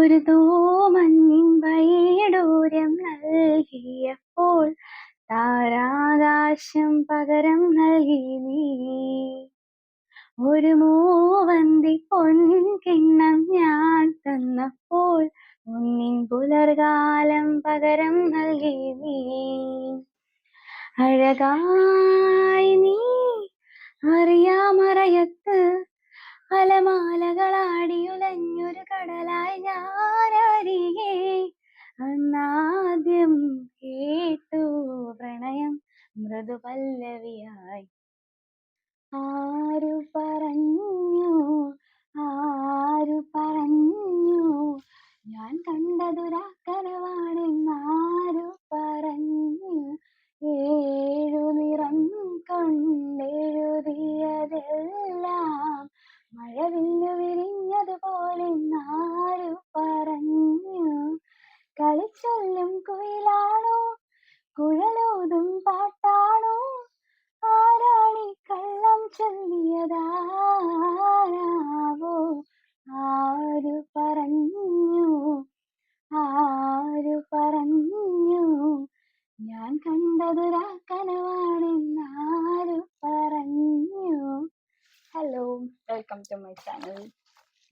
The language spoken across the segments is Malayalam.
ഒരു മഞ്ഞിൻ വൈഡൂര്യം നൽകിയപ്പോൾ താരാകാശം പകരം നൽകി നീ. ഒരു മൂവന്തി പൊൻകിണ്ണം ഞാൻ തന്നപ്പോൾ ഉന്നിൻ പുലർകാലം പകരം നൽകി നീ. അഴകായി നീ അറിയാമറയത്ത് അലമാലകളാടിയുലഞ്ഞൊരു കടലായി ഞാനരികെ. അന്നാദ്യം കേട്ടു പ്രണയം മൃദുപല്ലവിയായി. ആരു പറഞ്ഞു ആരു പറഞ്ഞു to my channel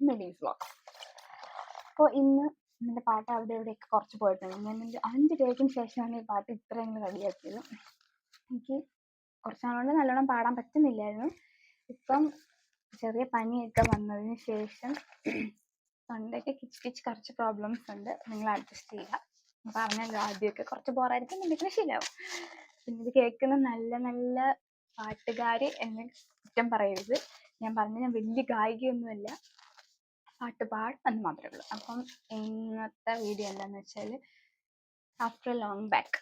Midees vlogs അപ്പോൾ ഇന്ന് എന്റെ പാട്ട് അവിടെ ഇവിടെയൊക്കെ കുറച്ച് പോയിട്ടുണ്ട്. ഞാൻ എന്റെ അഞ്ച് ഡേയ്ക്കിന് ശേഷമാണ് ഈ പാട്ട് ഇത്രയും റെഡിയാക്കിയത്. എനിക്ക് കുറച്ച് നാളുകൊണ്ട് നല്ലോണം പാടാൻ പറ്റുന്നില്ലായിരുന്നു. ഇപ്പം ചെറിയ പനിയൊക്കെ വന്നതിന് ശേഷം തൊണ്ടയ്ക്ക് കിച്ച് കിച്ച് കുറച്ച് പ്രോബ്ലംസ് ഉണ്ട്. നിങ്ങൾ അഡ്ജസ്റ്റ് ചെയ്യുക. പറഞ്ഞല്ലോ ആദ്യമൊക്കെ കുറച്ച് ബോറായിരിക്കും എന്തെങ്കിലും ശരിയാവും പിന്നെ ഇത് കേൾക്കുന്ന നല്ല നല്ല പാട്ടുകാർ എന്നെ കുറ്റം പറയരുത്. ഞാൻ പറഞ്ഞ ഞാൻ വലിയ ഗായികയൊന്നുമല്ല. പാട്ട് പാടും എന്ന് മാത്രമേ ഉള്ളൂ. അപ്പം ഇന്നത്തെ വീഡിയോ എന്താന്ന് വെച്ചാൽ ആഫ്റ്റർ ലോങ് ബാക്ക്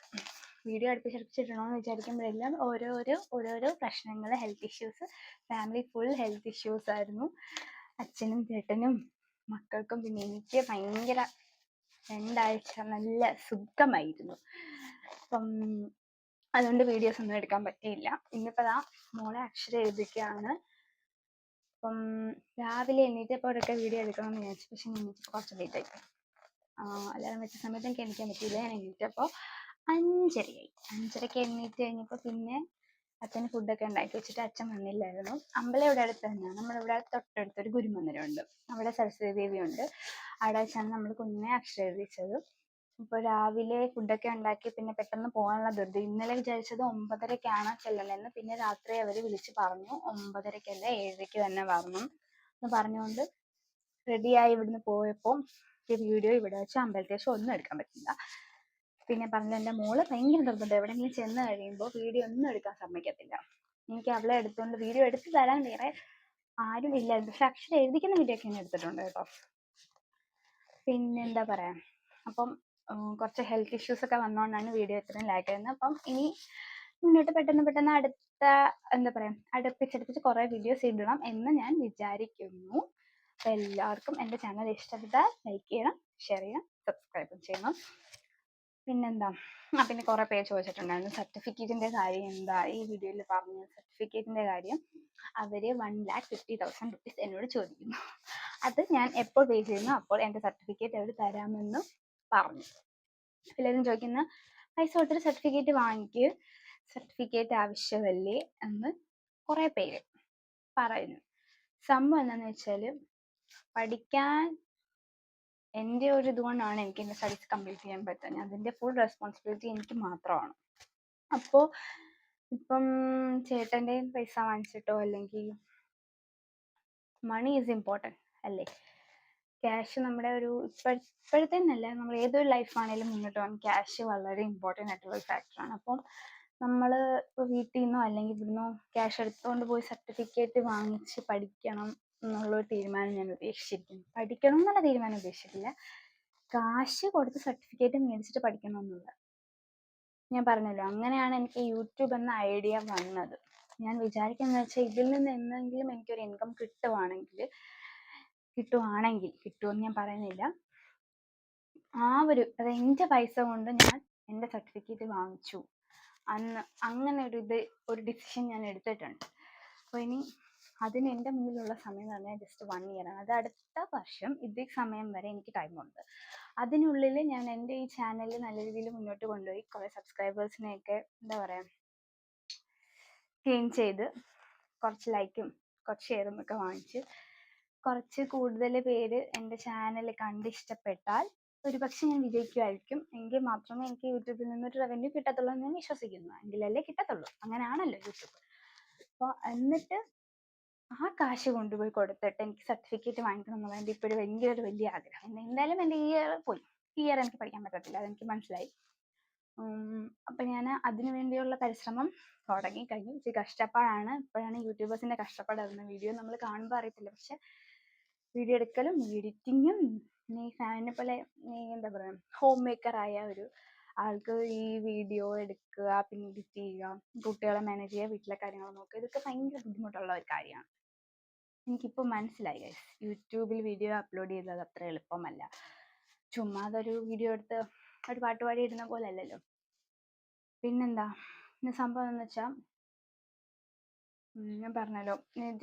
വീഡിയോ അടുപ്പിച്ചടുപ്പിച്ചിടണമെന്ന് വിചാരിക്കുമ്പോഴെല്ലാം ഓരോരോ ഓരോരോ പ്രശ്നങ്ങൾ health issues family full health issues ആയിരുന്നു. അച്ഛനും ചേട്ടനും മക്കൾക്കും പിന്നെ എനിക്ക് ഭയങ്കര രണ്ടാഴ്ച നല്ല സുഖമായിരുന്നു. അപ്പം അതുകൊണ്ട് വീഡിയോസ് ഒന്നും എടുക്കാൻ പറ്റിയില്ല. ഇന്നിപ്പോൾ ദാ മോളെ അക്ഷരം എഴുതിക്കുകയാണ് അപ്പം രാവിലെ എണീറ്റപ്പോഴൊക്കെ വീഡിയോ എടുക്കണമെന്ന് വിചാരിച്ചു. പക്ഷെ എണീറ്റ് കുറച്ച് ലേറ്റ് ആയി. അല്ലാതെ വെച്ച സമയത്ത് എനിക്ക് എണീക്കാൻ പറ്റിയില്ല. ഞാൻ എണീറ്റപ്പോൾ അഞ്ചരയായി. അഞ്ചരയ്ക്ക് എണീറ്റ് കഴിഞ്ഞപ്പോൾ പിന്നെ അച്ഛന് ഫുഡൊക്കെ ഉണ്ടാക്കി വെച്ചിട്ട് അച്ഛൻ വന്നില്ലായിരുന്നു. അമ്പലം ഇവിടെ അടുത്ത് തന്നെയാണ് നമ്മളിവിടെ തൊട്ടടുത്ത് ഒരു ഗുരുമന്ദിരമുണ്ട്. അവിടെ സരസ്വതി ദേവി ഉണ്ട്. അവിടെ വെച്ചാണ് നമ്മൾ കുഞ്ഞിനെ അക്ഷരം ഇപ്പോൾ രാവിലെ ഫുഡൊക്കെ ഉണ്ടാക്കി പിന്നെ പെട്ടെന്ന് പോകാനുള്ള ധൃതി. ഇന്നലെ വിചാരിച്ചത് ഒമ്പതരക്കാണ് ചെല്ലലെന്ന് പിന്നെ രാത്രി അവർ വിളിച്ചു പറഞ്ഞു. ഒമ്പതരക്കല്ല ഏഴരയ്ക്ക് തന്നെ വരണം എന്ന് പറഞ്ഞുകൊണ്ട് റെഡിയായി ഇവിടുന്ന് പോയപ്പോൾ വീഡിയോ ഇവിടെ വെച്ച് അമ്പലത്തേശം ഒന്നും എടുക്കാൻ പറ്റില്ല. പിന്നെ പറഞ്ഞ എന്റെ മോൾ ഭയങ്കര നിർബന്ധം. എവിടെയെങ്കിലും ചെന്ന് കഴിയുമ്പോൾ വീഡിയോ ഒന്നും എടുക്കാൻ സമ്മതിക്കത്തില്ല. എനിക്ക് അവളെ എടുത്തുകൊണ്ട് വീഡിയോ എടുത്ത് തരാൻ വേറെ ആരും ഇല്ല പക്ഷെ അക്ഷരം എഴുതിക്കുന്ന വീഡിയോ ഒക്കെ ഞാൻ എടുത്തിട്ടുണ്ട് കേട്ടോ. പിന്നെന്താ പറയാ? അപ്പം കുറച്ച് ഹെൽത്ത് ഇഷ്യൂസ് ഒക്കെ വന്നുകൊണ്ടാണ് വീഡിയോ ഇത്രയും ലാഗ് ആയിരുന്നത് അപ്പം ഇനി മുന്നോട്ട് പെട്ടെന്ന് പെട്ടെന്ന് അടുത്ത എന്താ പറയാ അടുപ്പിച്ചടുപ്പിച്ച് കുറേ വീഡിയോസ് ഇടണം എന്ന് ഞാൻ വിചാരിക്കുന്നു. അപ്പം എല്ലാവർക്കും എന്റെ ചാനൽ ഇഷ്ടപ്പെട്ടാൽ ലൈക്ക് ചെയ്യണം ഷെയർ ചെയ്യണം സബ്സ്ക്രൈബും ചെയ്യണം. പിന്നെന്താ? ആ പിന്നെ കുറേ പേര് ചോദിച്ചിട്ടുണ്ടായിരുന്നു സർട്ടിഫിക്കറ്റിന്റെ കാര്യം എന്താ? ഈ വീഡിയോയിൽ പറഞ്ഞ സർട്ടിഫിക്കറ്റിന്റെ കാര്യം. അവർ one lakh fifty thousand rupees എന്നോട് ചോദിക്കുന്നു. അത് ഞാൻ എപ്പോൾ പേ ചെയ്യുന്നു അപ്പോൾ എന്റെ സർട്ടിഫിക്കറ്റ് അവർ തരാമെന്ന് പറഞ്ഞു. എല്ലാവരും ചോദിക്കുന്ന പൈസ കൊടുത്തിട്ട് സർട്ടിഫിക്കറ്റ് വാങ്ങിക്ക്. സർട്ടിഫിക്കറ്റ് ആവശ്യമല്ലേ? എന്ന് കുറേ പേര് പറയുന്നു. സംഭവം എന്താണെന്ന് വെച്ചാൽ പഠിക്കാൻ എന്റെ ഒരു ഇതുകൊണ്ടാണ് എനിക്ക് എന്റെ സ്റ്റഡീസ് കംപ്ലീറ്റ് ചെയ്യാൻ പറ്റുന്നത്. അതിന്റെ ഫുൾ റെസ്പോൺസിബിലിറ്റി എനിക്ക് മാത്രമാണ്. അപ്പോൾ ഇപ്പം ചേട്ടന്റെ പൈസ വാങ്ങിച്ചിട്ടോ അല്ലെങ്കിൽ മണി ഈസ് ഇമ്പോർട്ടന്റ് അല്ലേ? ക്യാഷ് നമ്മുടെ ഒരു ഇപ്പോഴ ഇപ്പോഴത്തെ എന്നല്ല നമ്മൾ ഏതൊരു ലൈഫാണെങ്കിലും മുന്നോട്ട് പോകാൻ ക്യാഷ് വളരെ ഇമ്പോർട്ടന്റ് ആയിട്ടുള്ള ഒരു ഫാക്ടറാണ് അപ്പം നമ്മൾ വീട്ടിൽ നിന്നോ അല്ലെങ്കിൽ ഇവിടുന്നോ ക്യാഷ് എടുത്തുകൊണ്ട് പോയി സർട്ടിഫിക്കറ്റ് വാങ്ങിച്ച് പഠിക്കണം എന്നുള്ളൊരു തീരുമാനം ഞാൻ ഉദ്ദേശിച്ചിരിക്കുന്നു. പഠിക്കണം എന്നുള്ള തീരുമാനം ഉദ്ദേശിച്ചിട്ടില്ല. കാശ് കൊടുത്ത് സർട്ടിഫിക്കറ്റ് മേടിച്ചിട്ട് പഠിക്കണം എന്നുള്ള. ഞാൻ പറഞ്ഞല്ലോ അങ്ങനെയാണ് എനിക്ക് യൂട്യൂബ് എന്ന ഐഡിയ വന്നത്. ഞാൻ വിചാരിക്കുന്നത് വെച്ചാൽ ഇതിൽ നിന്ന് എന്തെങ്കിലും എനിക്കൊരു ഇൻകം കിട്ടുവാണെങ്കിൽ കിട്ടുവാണെങ്കിൽ കിട്ടുമെന്ന് ഞാൻ പറയുന്നില്ല. ആ ഒരു അത് എന്റെ പൈസ കൊണ്ട് ഞാൻ എന്റെ സർട്ടിഫിക്കറ്റ് വാങ്ങിച്ചു. അന്ന് അങ്ങനെ ഒരു ഇത് ഒരു ഡിസിഷൻ ഞാൻ എടുത്തിട്ടുണ്ട്. അപ്പോൾ ഇനി അതിന് എന്റെ മുന്നിലുള്ള സമയം എന്ന് പറഞ്ഞാൽ ജസ്റ്റ് വൺ ഇയർ ആണ്. അത് അടുത്ത വർഷം ഇതേ സമയം വരെ എനിക്ക് ടൈമുണ്ട് അതിനുള്ളിൽ ഞാൻ എന്റെ ഈ ചാനൽ നല്ല രീതിയിൽ മുന്നോട്ട് കൊണ്ടുപോയി കുറേ സബ്സ്ക്രൈബേഴ്സിനെയൊക്കെ എന്താ പറയുക ഗെയിൻ ചെയ്ത് കുറച്ച് ലൈക്കും കുറച്ച് ഷെയറും ഒക്കെ വാങ്ങിച്ച് കുറച്ച് കൂടുതൽ പേര് എന്റെ ചാനൽ കണ്ട് ഇഷ്ടപ്പെട്ടാൽ ഒരുപക്ഷെ ഞാൻ വിജയിക്കുമായിരിക്കും. എങ്കിൽ മാത്രമേ എനിക്ക് യൂട്യൂബിൽ നിന്നൊരു റവന്യൂ കിട്ടത്തുള്ളൂ എന്ന് ഞാൻ വിശ്വസിക്കുന്നു. എങ്കിലല്ലേ കിട്ടത്തുള്ളൂ. അങ്ങനെയാണല്ലോ യൂട്യൂബ് അപ്പോൾ എന്നിട്ട് ആ കാശ് കൊണ്ടുപോയി കൊടുത്തിട്ട് എനിക്ക് സർട്ടിഫിക്കറ്റ് വാങ്ങിക്കണം എന്നുള്ളത് എന്റെ ഇപ്പോഴും ഭയങ്കര ഒരു വലിയ ആഗ്രഹം. എന്തായാലും എന്റെ ഈ ഇയർ പോയി. ഈ ഇയർ എനിക്ക് പഠിക്കാൻ പറ്റത്തില്ല. അതെനിക്ക് മനസ്സിലായി. അപ്പം ഞാൻ അതിനു വേണ്ടിയുള്ള പരിശ്രമം തുടങ്ങി കഴിഞ്ഞു ഇച്ചിരി കഷ്ടപ്പാടാണ്. ഇപ്പോഴാണ് യൂട്യൂബേഴ്സിന്റെ കഷ്ടപ്പാട് വീഡിയോ നമ്മൾ കാണുമ്പോൾ അറിയത്തില്ല. പക്ഷെ വീഡിയോ എടുക്കലും എഡിറ്റിങ്ങും ഈ ഫാനിനെ പോലെ എന്താ പറയുക ഹോം മേക്കറായ ഒരു ആൾക്ക് ഈ വീഡിയോ എടുക്കുക പിന്നെ എഡിറ്റ് ചെയ്യുക കുട്ടികളെ മാനേജ് ചെയ്യുക വീട്ടിലെ കാര്യങ്ങൾ നോക്കുക ഇതൊക്കെ ഭയങ്കര ബുദ്ധിമുട്ടുള്ള ഒരു കാര്യമാണ്. എനിക്കിപ്പോൾ മനസ്സിലായി ഗൈസ് യൂട്യൂബിൽ വീഡിയോ അപ്ലോഡ് ചെയ്തത് അത്ര എളുപ്പമല്ല. ചുമ്മാ അതൊരു വീഡിയോ എടുത്ത് ഒരു പാട്ട് പാടി ഇടുന്ന പോലെ അല്ലല്ലോ. പിന്നെന്താ പിന്നെ സംഭവം എന്ന് വെച്ചാൽ ഞാൻ പറഞ്ഞല്ലോ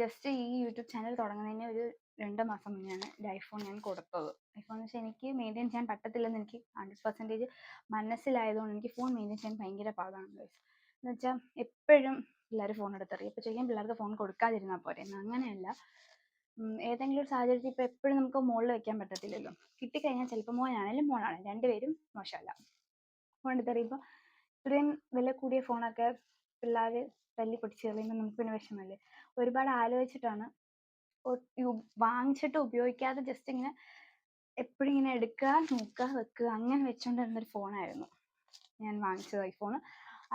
ജസ്റ്റ് ഈ യൂട്യൂബ് ചാനൽ തുടങ്ങുന്നതിന് ഒരു രണ്ട് മാസം മുന്നെയാണ് ഐഫോൺ ഞാൻ കൊടുത്തത്. ഐഫോൺ എന്ന് വെച്ചാൽ എനിക്ക് മെയിന്റെയിൻ ചെയ്യാൻ പറ്റത്തില്ലെന്ന് എനിക്ക് ഹൺഡ്രഡ് പെർസെന്റേജ് മനസ്സിലായതുകൊണ്ട് എനിക്ക് ഫോൺ മെയിന്റെയിൻ ചെയ്യാൻ ഭയങ്കര പാടാണ് ഗൈസ് എന്ന് വെച്ചാൽ എപ്പോഴും പിള്ളേർ ഫോൺ എടുത്തെറിയും. അപ്പോൾ ചെയ്യാൻ പിള്ളേർക്ക് ഫോൺ കൊടുക്കാതിരുന്നാൽ പോരെ. അങ്ങനെയല്ല. ഏതെങ്കിലും ഒരു സാഹചര്യത്തിൽ ഇപ്പോൾ എപ്പോഴും നമുക്ക് മുകളിൽ വെക്കാൻ പറ്റത്തില്ലല്ലോ. കിട്ടിക്കഴിഞ്ഞാൽ ചിലപ്പോൾ മോനാണെങ്കിലും മോളാണെങ്കിലും രണ്ടുപേരും മോശമല്ല. ഫോൺ എടുത്തെറിയുമ്പോൾ ഇത്രയും വില കൂടിയ ഫോണൊക്കെ പിള്ളേർ തല്ലി പൊട്ടിച്ച് എറിയുമ്പോൾ നമുക്ക് പിന്നെ വിഷമമല്ലേ ഒരുപാട് ആലോചിച്ചിട്ടാണ് വാങ്ങിച്ചിട്ട് ഉപയോഗിക്കാതെ ജസ്റ്റ് ഇങ്ങനെ എപ്പോഴും ഇങ്ങനെ എടുക്കുക നോക്കുക വെക്കുക അങ്ങനെ വെച്ചുകൊണ്ടിരുന്നൊരു ഫോണായിരുന്നു ഞാൻ വാങ്ങിച്ചത് ഐഫോൺ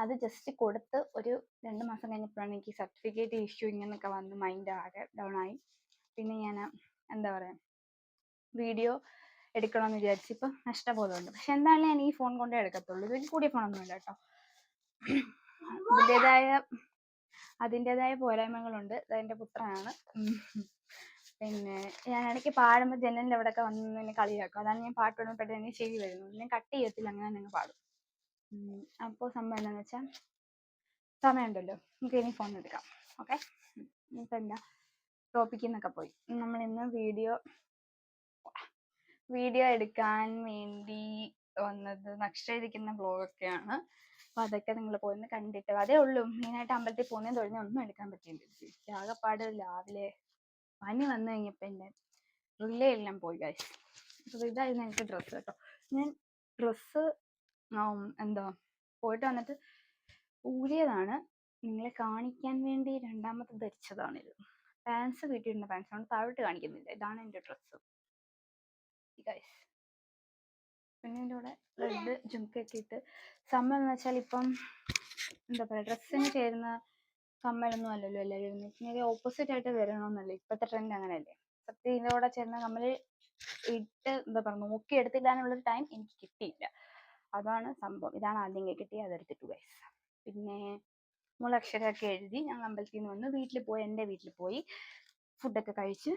അത് ജസ്റ്റ് കൊടുത്ത് ഒരു രണ്ട് മാസം കഴിഞ്ഞപ്പോഴാണ് എനിക്ക് സർട്ടിഫിക്കറ്റ് ഇഷ്യൂ ഇങ്ങനെയൊക്കെ വന്ന് മൈൻഡ് ആകെ ഡൗൺ ആയി. പിന്നെ ഞാൻ എന്താ പറയുക വീഡിയോ എടുക്കണമെന്ന് വിചാരിച്ച് ഇപ്പം നഷ്ടബോധമുണ്ട്. പക്ഷെ എന്തായാലും ഞാൻ ഈ ഫോൺ കൊണ്ടേ എടുക്കത്തുള്ളൂ. ഇതിൽ കൂടിയ ഫോണൊന്നുമില്ല കേട്ടോ. അതിന്റെതായ അതിന്റെതായ പോരായ്മകളുണ്ട്. അതിന്റെ പുത്രനാണ്. പിന്നെ ഞാൻ ഇടയ്ക്ക് പാടുമ്പോൾ ജനലിന്റെ അവിടെയൊക്കെ വന്ന് എന്നെ കളിയാക്കും അതാണ് ഞാൻ പാട്ട് പാടുമ്പോൾ പെട്ടെന്ന് ചെവി വരുന്നത്. ഞാൻ കട്ട് ചെയ്യത്തില്ല അങ്ങനെ തന്നെ പാടും. അപ്പോൾ സംഭവം എന്താണെന്ന് വെച്ചാൽ സമയമുണ്ടല്ലോ. നമുക്ക് ഇനി ഫോൺ എടുക്കാം. ഓക്കെ ഇപ്പം എന്താ? ടോപ്പിക്കിൽ നിന്നൊക്കെ പോയി. നമ്മൾ ഇന്ന് വീഡിയോ വീഡിയോ എടുക്കാൻ വേണ്ടി വന്നത് നക്ഷരിക്കുന്ന വ്ളോഗൊക്കെയാണ് അപ്പോൾ അതൊക്കെ നിങ്ങൾ പോയി കണ്ടിട്ട് അതേ ഉള്ളൂ. മെയിനായിട്ട് അമ്പലത്തിൽ പോകുന്നതും തൊഴിഞ്ഞ ഒന്നും എടുക്കാൻ പറ്റിയില്ല ആകെപ്പാട് രാവിലെ പനി വന്നു കഴിഞ്ഞപ്പോൾ എന്റെ റിലേ എല്ലാം പോയി കഴിച്ചു അപ്പോൾ ഇതായിരുന്നു എനിക്ക് ഡ്രസ്സ് കേട്ടോ. ഞാൻ ഡ്രസ്സ് എന്താ പോയിട്ട് വന്നിട്ട് ഊരിയതാണ് നിങ്ങളെ കാണിക്കാൻ വേണ്ടി രണ്ടാമത്തെ ധരിച്ചതാണിത് പാൻസ് വീട്ടിലിരുന്ന ആണ്. താഴോട്ട് കാണിക്കുന്നില്ല. ഇതാണ് എന്റെ ഡ്രസ്സ് ഗൈസ് പിന്നെ എന്റെ കൂടെ റെഡ് ജുംക്കൊക്കെ ഇട്ട്. സംഭവം എന്ന് വെച്ചാൽ ഇപ്പം എന്താ പറയുക ഡ്രസ്സിന് ചേരുന്ന കമ്മലൊന്നും അല്ലല്ലോ എല്ലാവരും ഇങ്ങനെ ഓപ്പോസിറ്റ് ആയിട്ട് വരണമെന്നല്ലേ? ഇപ്പോഴത്തെ ട്രെൻഡ് അങ്ങനെയല്ലേ? സത്യം ഇതിന്റെ കൂടെ ചേർന്ന കമ്മൽ ഇട്ട് എന്താ പറയുക നോക്കി എടുത്തിടാനുള്ളൊരു ടൈം എനിക്ക് കിട്ടിയില്ല. അതാണ് സംഭവം. ഇതാണ് ആദ്യം കിട്ടിയത്. അതെടുത്തിട്ട് ഗൈസ് പിന്നെ നമ്മൾ അക്ഷരമൊക്കെ എഴുതി ഞങ്ങൾ അമ്പലത്തിൽ നിന്ന് വന്ന് വീട്ടിൽ പോയി എന്റെ വീട്ടിൽ പോയി ഫുഡൊക്കെ കഴിച്ച്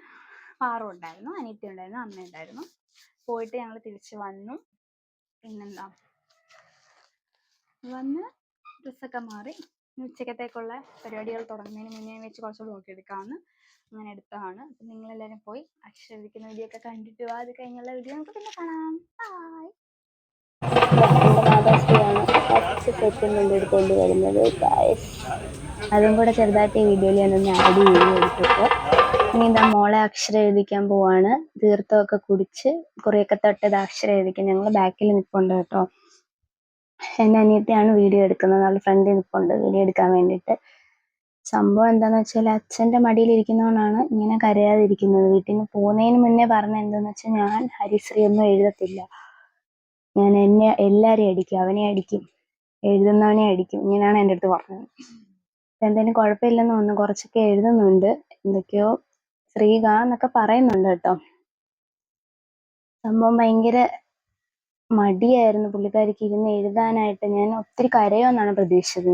പാറു ഉണ്ടായിരുന്നു അനിയത്തി ഉണ്ടായിരുന്നു അമ്മ ഉണ്ടായിരുന്നു. പോയിട്ട് ഞങ്ങൾ തിരിച്ചു വന്നു. പിന്നെന്താ? വന്ന് ഡ്രസ്സൊക്കെ മാറി ഉച്ചക്കത്തേക്കുള്ള പരിപാടികൾ തുടങ്ങുന്നതിന് മുന്നേ വെച്ച് കുറച്ച് ബ്ലോഗ് എടുക്കാമെന്ന് അങ്ങനെ എടുത്തതാണ്. നിങ്ങൾ നിങ്ങളെല്ലാവരും പോയി അക്ഷരിക്കുന്ന വീഡിയോ ഒക്കെ കണ്ടിട്ട് വാ. അത് കഴിഞ്ഞുള്ള വീഡിയോ നമുക്ക് പിന്നെ കാണാം. ബായ് അതും കൂടെ ചെറുതായിട്ട് ഈ വീഡിയോയിൽ ഞാനൊന്ന് ആഡ് ചെയ്ത് എടുത്തിട്ട് ഇനി എന്താ മോളെ അക്ഷരം എഴുതിക്കാൻ പോവാണ്. തീർത്ഥമൊക്കെ കുടിച്ച് കുറേയൊക്കെ തൊട്ടത് അക്ഷരം എഴുതിക്കാൻ ഞങ്ങൾ ബാക്കിൽ നിൽപ്പുണ്ട് കേട്ടോ. എന്റെ അനിയത്തിയാണ് വീഡിയോ എടുക്കുന്നത്. അവൾ ഫ്രണ്ടിൽ നിൽപ്പുണ്ട് വീഡിയോ എടുക്കാൻ വേണ്ടിയിട്ട്. സംഭവം എന്താന്ന് വെച്ചാൽ അച്ഛന്റെ മടിയിൽ ഇരിക്കുന്നതുകൊണ്ടാണ് ഇങ്ങനെ കരയാതിരിക്കുന്നത്. വീട്ടിൽ നിന്ന് പോകുന്നതിന് മുന്നേ പറഞ്ഞ എന്താന്ന് വെച്ചാൽ ഞാൻ ഹരിശ്രീ ഒന്നും എഴുതത്തില്ല. ഞാൻ എന്നെ എല്ലാവരെയും അടിക്കും. അവനെ അടിക്കും. എഴുതുന്നവനെ അടിക്കും. ഇങ്ങനെയാണ് എന്റെ അടുത്ത് പറഞ്ഞത്. എന്തേലും കുഴപ്പമില്ലെന്ന് തോന്നുന്നു. കുറച്ചൊക്കെ എഴുതുന്നുണ്ട്. എന്തൊക്കെയോ ശ്രീക എന്നൊക്കെ പറയുന്നുണ്ട് കേട്ടോ. സംഭവം ഭയങ്കര മടിയായിരുന്നു പുള്ളിക്കാരിക്ക് ഇരുന്ന് എഴുതാനായിട്ട്. ഞാൻ ഒത്തിരി കരയുമെന്നാണ് പ്രതീക്ഷിച്ചത്.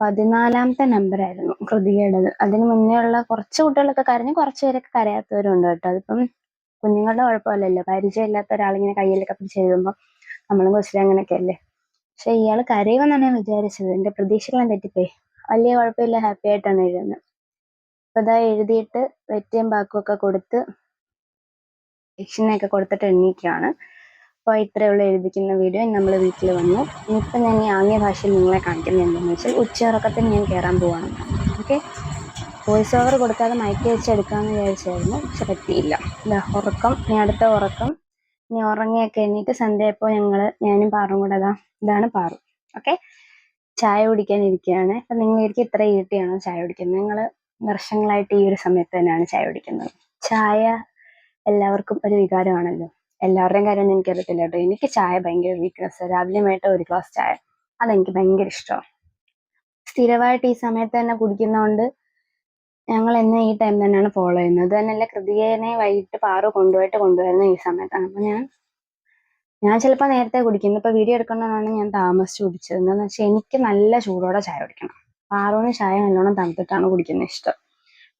പതിനാലാമത്തെ നമ്പറായിരുന്നു കൃതികയുടേത് അതിന് മുന്നേ ഉള്ള കുറച്ച് കുട്ടികളൊക്കെ കരഞ്ഞ് കുറച്ച് പേരൊക്കെ കരയാത്തവരുണ്ട് കേട്ടോ. അതിപ്പം കുഞ്ഞുങ്ങളുടെ കുഴപ്പമല്ലല്ലോ. പരിചയമില്ലാത്ത ഒരാളിങ്ങനെ കയ്യിലൊക്കെ പിടിച്ച് എഴുതുമ്പോൾ നമ്മളും കൊച്ചിലും അങ്ങനെയൊക്കെ അല്ലേ പക്ഷെ ഇയാൾ കരയുമെന്നാണ് ഞാൻ വിചാരിച്ചത്. എന്റെ പ്രതീക്ഷകളും തെറ്റിപ്പോയി. വലിയ കുഴപ്പമില്ല. ഹാപ്പി ആയിട്ടാണ് എഴുതുന്നത്. അപ്പൊ ഇതാ എഴുതിയിട്ട് വെറ്റിയും ബാക്കും ഒക്കെ കൊടുത്ത് ദക്ഷിണയൊക്കെ കൊടുത്തിട്ട് എണ്ണീക്കുകയാണ് അപ്പോൾ ഇത്രയേ എഴുതിക്കുന്ന വീഡിയോ. നമ്മൾ വീട്ടിൽ വന്നു. ഇനിയിപ്പോൾ ഞാൻ ഈ ആംഗ്യ ഭാഷയിൽ നിങ്ങളെ കാണിക്കുന്നത് എന്താണെന്ന് വെച്ചാൽ ഉച്ചയുറക്കത്തിൽ ഞാൻ കയറാൻ പോവാണ് ഓക്കെ? വോയിസ് ഓവർ കൊടുക്കാതെ മയക്കി വെച്ചെടുക്കാമെന്ന് വിചാരിച്ചായിരുന്നു. പക്ഷെ പറ്റിയില്ല. ഉറക്കം. ഇനി അടുത്ത ഉറക്കം. ഇനി ഉറങ്ങിയൊക്കെ എണ്ണീറ്റ് സന്ധ്യയപ്പോൾ ഞങ്ങൾ ഞാനും പാറും കൂടെ അതാ ഇതാണ് പാറും. ഓക്കെ? ചായ കുടിക്കാൻ ഇരിക്കുകയാണ്. അപ്പം എനിക്ക് ഇത്ര ഈട്ടിയാണോ ചായ കുടിക്കുന്നത്. നിങ്ങൾ വർഷങ്ങളായിട്ട് ഈ ഒരു സമയത്ത് തന്നെയാണ് ചായ കുടിക്കുന്നത്. ചായ എല്ലാവർക്കും ഒരു വികാരമാണല്ലോ. എല്ലാവരുടെയും കാര്യം ഒന്നും എനിക്കറിയത്തില്ല കേട്ടോ. എനിക്ക് ചായ ഭയങ്കര വീക്ക്നെസ് രാവിലെ വൈകിട്ട് ഒരു ഗ്ലാസ് ചായ. അതെനിക്ക് ഭയങ്കര ഇഷ്ടമാണ്. സ്ഥിരമായിട്ട് ഈ സമയത്ത് തന്നെ കുടിക്കുന്നതുകൊണ്ട് ഞങ്ങൾ എന്നും ഈ ടൈം തന്നെയാണ് ഫോളോ ചെയ്യുന്നത്. തന്നെയല്ല കൃതികേനെ വൈകിട്ട് പാറു കൊണ്ടുപോയിട്ട് കൊണ്ടുവരുന്നത് ഈ സമയത്താണ് അപ്പൊ ഞാൻ ഞാൻ ചിലപ്പോൾ നേരത്തെ കുടിക്കുന്നു. ഇപ്പൊ വീഡിയോ എടുക്കണമെന്നാണ് ഞാൻ താമസിച്ച് കുടിച്ചത് എന്താന്ന് വെച്ചാൽ എനിക്ക് നല്ല ചൂടോടെ ചായ കുടിക്കണം. പാറുവിന് ചായ നല്ലോണം തണുത്തിട്ടാണ് കുടിക്കുന്നത് ഇഷ്ടം.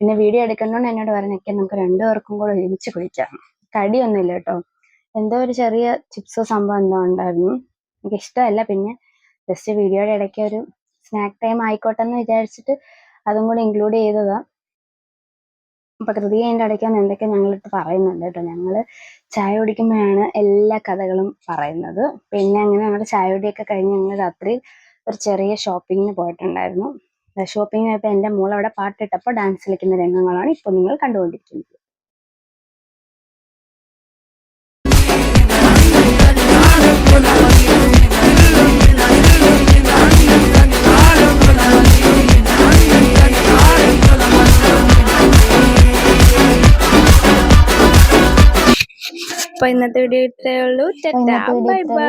പിന്നെ വീഡിയോ എടുക്കുന്നതുകൊണ്ട് എന്നോട് പറഞ്ഞൊക്കെ നമുക്ക് രണ്ടുപേർക്കും കൂടെ ഒരുമിച്ച് കുടിക്കാം. കടിയൊന്നുമില്ല കേട്ടോ. എന്തോ ഒരു ചെറിയ ചിപ്സോ സംഭവം എന്തോ ഉണ്ടായിരുന്നു. എനിക്ക് ഇഷ്ടമല്ല പിന്നെ ജസ്റ്റ് വീഡിയോയുടെ ഇടയ്ക്ക് ഒരു സ്നാക്ക് ടൈം ആയിക്കോട്ടെ എന്ന് വിചാരിച്ചിട്ട് അതും കൂടെ ഇൻക്ലൂഡ് ചെയ്തതാ. അപ്പൊ കൃതി അതിന്റെ ഇടയ്ക്ക് വന്ന് എന്തൊക്കെ ഞങ്ങളിട്ട് പറയുന്നുണ്ട് കേട്ടോ. ഞങ്ങൾ ചായ കുടിക്കുമ്പോഴാണ് എല്ലാ കഥകളും പറയുന്നത്. പിന്നെ അങ്ങനെ ഞങ്ങളുടെ ചായ കുടിയൊക്കെ കഴിഞ്ഞ് ഞങ്ങൾ രാത്രി ഒരു ചെറിയ ഷോപ്പിങ്ങിന് പോയിട്ടുണ്ടായിരുന്നു. ഷോപ്പിംഗ് പോയപ്പോൾ എന്റെ മോൾ അവിടെ പാട്ടിട്ടപ്പോൾ ഡാൻസ് കളിക്കുന്ന രംഗങ്ങളാണ് ഇപ്പോൾ നിങ്ങൾ കണ്ടുകൊണ്ടിരിക്കുന്നത്. അപ്പൊ ഇന്നത്തെ വീഡിയോ ഇത്രയേ ഉള്ളൂ. Bye bye